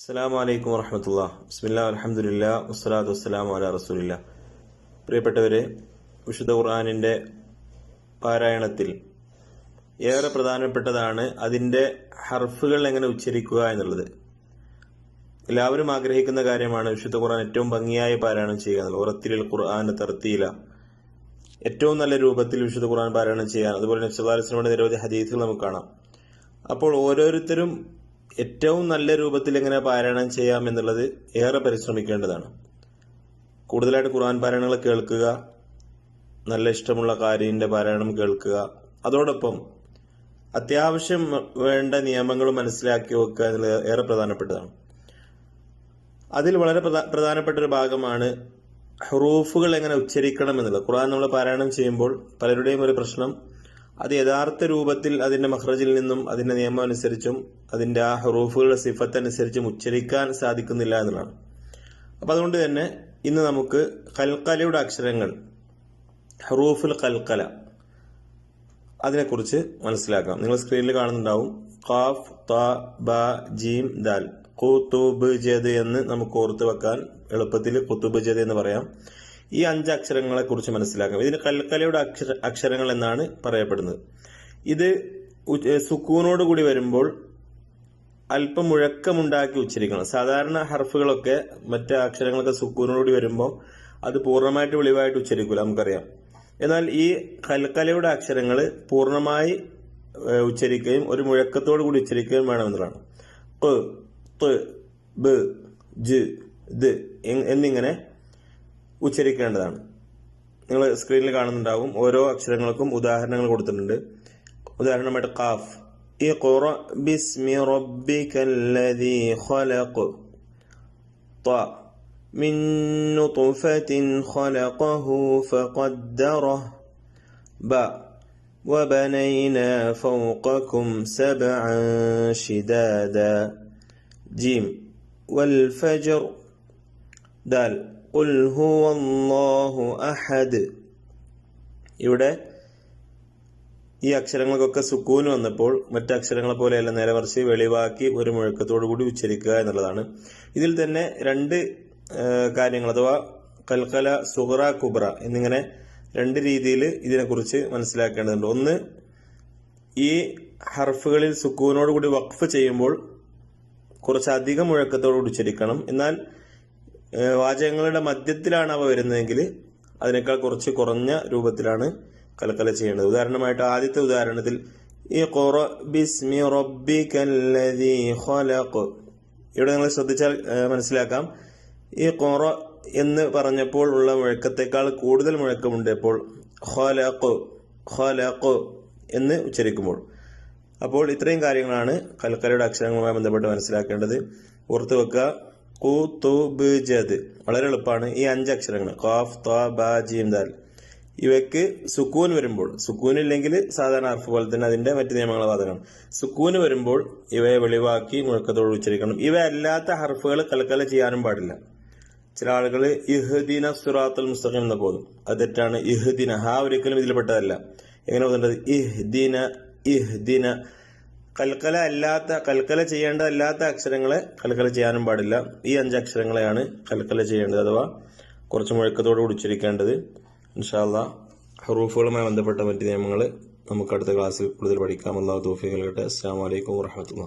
അസ്സാം വലൈക്കും വർഹമത്തുള്ള ബിസ്മില്ലാ അലഹമുല്ല വസ്സലാത്തു വസ്സലാം അല റസൂലില്ല. പ്രിയപ്പെട്ടവരെ വിശുദ്ധ ഖുർആാനിന്റെ പാരായണത്തിൽ ഏറെ പ്രധാനപ്പെട്ടതാണ് അതിന്റെ ഹർഫുകൾ എങ്ങനെ ഉച്ചരിക്കുക എന്നുള്ളത്. എല്ലാവരും ആഗ്രഹിക്കുന്ന കാര്യമാണ് വിശുദ്ധ ഖുർആൻ ഏറ്റവും ഭംഗിയായി പാരായണം ചെയ്യുക എന്നുള്ളത്. ഉറത്തിലിൽ ഖുർആൻ തർത്തിയില ഏറ്റവും നല്ല രൂപത്തിൽ വിശുദ്ധ ഖുർആൻ പാരായണം ചെയ്യാൻ അതുപോലെ തന്നെ നിരവധി ഹദീസുകൾ നമുക്ക് കാണാം. അപ്പോൾ ഓരോരുത്തരും ഏറ്റവും നല്ല രൂപത്തിൽ എങ്ങനെ പാരായണം ചെയ്യാം എന്നുള്ളത് ഏറെ പരിശ്രമിക്കേണ്ടതാണ്. കൂടുതലായിട്ട് ഖുർആൻ പാരായണങ്ങൾ കേൾക്കുക നല്ല ഇഷ്ടമുള്ള കാര്യന്റെ പാരായണം കേൾക്കുക അതോടൊപ്പം അത്യാവശ്യം വേണ്ട നിയമങ്ങൾ മനസ്സിലാക്കി വെക്കുക എന്നുള്ളത് ഏറെ പ്രധാനപ്പെട്ടതാണ്. അതിൽ വളരെ പ്രധാനപ്പെട്ട ഒരു ഭാഗമാണ് ഹറൂഫുകൾ എങ്ങനെ ഉച്ചരിക്കണം എന്നുള്ളത്. ഖുർആൻ നമ്മൾ പാരായണം ചെയ്യുമ്പോൾ പലരുടെയും ഒരു പ്രശ്നം അത് യഥാർത്ഥ രൂപത്തിൽ അതിന്റെ മഹ്റജിൽ നിന്നും അതിന്റെ നിയമം അനുസരിച്ചും അതിന്റെ ആ ഹറൂഫുകളുടെ സിഫത്ത് അനുസരിച്ചും ഉച്ചരിക്കാൻ സാധിക്കുന്നില്ല എന്നുള്ളതാണ്. അപ്പൊ അതുകൊണ്ട് തന്നെ ഇന്ന് നമുക്ക് കൽക്കലയുടെ അക്ഷരങ്ങൾ ഹറൂഫുൽ കൽക്കല അതിനെക്കുറിച്ച് മനസ്സിലാക്കാം. നിങ്ങൾ സ്ക്രീനിൽ കാണുന്നുണ്ടാവും. ഖാഫ് ത ജീം ദാൽ. കുത്തുബ് ജദ് എന്ന് നമുക്ക് ഓർത്ത് വെക്കാൻ എളുപ്പത്തിൽ കുത്തുബ് ജദ് എന്ന് പറയാം. ഈ അഞ്ച് അക്ഷരങ്ങളെ കുറിച്ച് മനസ്സിലാക്കാം. ഇതിന് കൽക്കലയുടെ അക്ഷര അക്ഷരങ്ങൾ എന്നാണ് പറയപ്പെടുന്നത്. ഇത് സുക്കൂനോട് കൂടി വരുമ്പോൾ അല്പം മുഴക്കമുണ്ടാക്കി ഉച്ചരിക്കണം. സാധാരണ ഹർഫുകളൊക്കെ മറ്റ് അക്ഷരങ്ങളൊക്കെ സുക്കൂനോടുകൂടി വരുമ്പോൾ അത് പൂർണമായിട്ട് വെളിവായിട്ട് ഉച്ചരിക്കൂല നമുക്കറിയാം. എന്നാൽ ഈ കൽക്കലയുടെ അക്ഷരങ്ങൾ പൂർണമായി ഉച്ചരിക്കുകയും ഒരു മുഴക്കത്തോടു കൂടി ഉച്ചരിക്കുകയും ത്, ബ്, ജ്, ദ് എന്നിങ്ങനെ ഉച്ചരിക്കേണ്ടതാണ് നിങ്ങൾ സ്ക്രീനിൽ കാണുന്നുണ്ടാവും ഓരോ അക്ഷരങ്ങൾക്കും ഉദാഹരണങ്ങൾ കൊടുത്തിട്ടുണ്ട് ഉദാഹരണമായിട്ട് ഖാഫ് اقرأ باسم ربك الذي خلق ط من نطفة خلقه فقدره ب وبنينا فوقكم سبعا شدادا جيم والفجر അഹദ് ഇവിടെ ഈ അക്ഷരങ്ങൾക്കൊക്കെ സുക്കൂന് വന്നപ്പോൾ മറ്റ് അക്ഷരങ്ങളെ പോലെയല്ല നേരെ മറിച്ച് വെളിവാക്കി ഒരു മുഴക്കത്തോടു കൂടി ഉച്ചരിക്കുക എന്നുള്ളതാണ്. ഇതിൽ തന്നെ രണ്ട് കാര്യങ്ങൾ അഥവാ കൽക്കല സുഹറ കുബ്ര എന്നിങ്ങനെ രണ്ട് രീതിയിൽ ഇതിനെക്കുറിച്ച് മനസ്സിലാക്കേണ്ടതുണ്ട്. ഒന്ന് ഈ ഹർഫുകളിൽ സുക്കൂനോട് കൂടി വഖഫ് ചെയ്യുമ്പോൾ കുറച്ചധികം മുഴക്കത്തോട് ഉച്ചരിക്കണം. എന്നാൽ വാചകങ്ങളുടെ മധ്യത്തിലാണ് അവ വരുന്നതെങ്കിൽ അതിനേക്കാൾ കുറച്ച് കുറഞ്ഞ രൂപത്തിലാണ് കലക്കല ചെയ്യേണ്ടത്. ഉദാഹരണമായിട്ട് ആദ്യത്തെ ഉദാഹരണത്തിൽ ഇഖ്റ ബിസ്മി ഇവിടെ നിങ്ങൾ ശ്രദ്ധിച്ചാൽ മനസ്സിലാക്കാം. ഈ ഖുറ എന്ന് പറഞ്ഞപ്പോൾ ഉള്ള മുഴക്കത്തെക്കാൾ കൂടുതൽ മുഴക്കമുണ്ട് ഇപ്പോൾ ഖലഖ് ഖലഖ് എന്ന് ഉച്ചരിക്കുമ്പോൾ. അപ്പോൾ ഇത്രയും കാര്യങ്ങളാണ് കൽക്കലയുടെ അക്ഷരങ്ങളുമായി ബന്ധപ്പെട്ട് മനസ്സിലാക്കേണ്ടത്. ഓർത്ത് വെക്കുക ജദ് വളരെ എളുപ്പമാണ്. ഈ അഞ്ച് അക്ഷരങ്ങൾ. ഖാഫ് ഇവയ്ക്ക് സുക്കൂൻ വരുമ്പോൾ സുക്കൂൻ ഇല്ലെങ്കിൽ സാധാരണ അർഫ് പോലെ തന്നെ അതിന്റെ മറ്റു നിയമങ്ങൾ ബാധകമാണ് സുക്കൂന് വരുമ്പോൾ ഇവയെ വെളിവാക്കി മുഴക്കത്തോട് ഉച്ചരിക്കണം. ഇവ അല്ലാത്ത ഹർഫുകൾ കൽക്കല ചെയ്യാനും പാടില്ല. ചില ആളുകൾ ഇഹ്ദിന സുറാത്തുൽ മുസ്തഖിം എന്ന് പോകും അത് തെറ്റാണ്. ഇഹ്ദിന ഹാ ഒരിക്കലും ഇതിൽപ്പെട്ടതല്ല എങ്ങനെ ഓതേണ്ടത് ഇഹ്ദിന ഇഹ്ദിന. കൽക്കല അല്ലാത്ത കൽക്കല ചെയ്യേണ്ടതല്ലാത്ത അക്ഷരങ്ങളെ കൽക്കല ചെയ്യാനും പാടില്ല. ഈ അഞ്ച് അക്ഷരങ്ങളെയാണ് കൽക്കല ചെയ്യേണ്ടത് അഥവാ കുറച്ച് മുഴക്കത്തോട് കൂടി ഉച്ചരിക്കേണ്ടത് ഇൻഷാല്ല ഹറൂഫുകളുമായി ബന്ധപ്പെട്ട മറ്റ് നിയമങ്ങൾ നമുക്ക് അടുത്ത ക്ലാസ്സിൽ കൂടുതൽ പഠിക്കാം അള്ളാഹു തോഫി നൽകട്ടെ. അസ്സാം വലൈക്കും വാഹമത്തുള്ള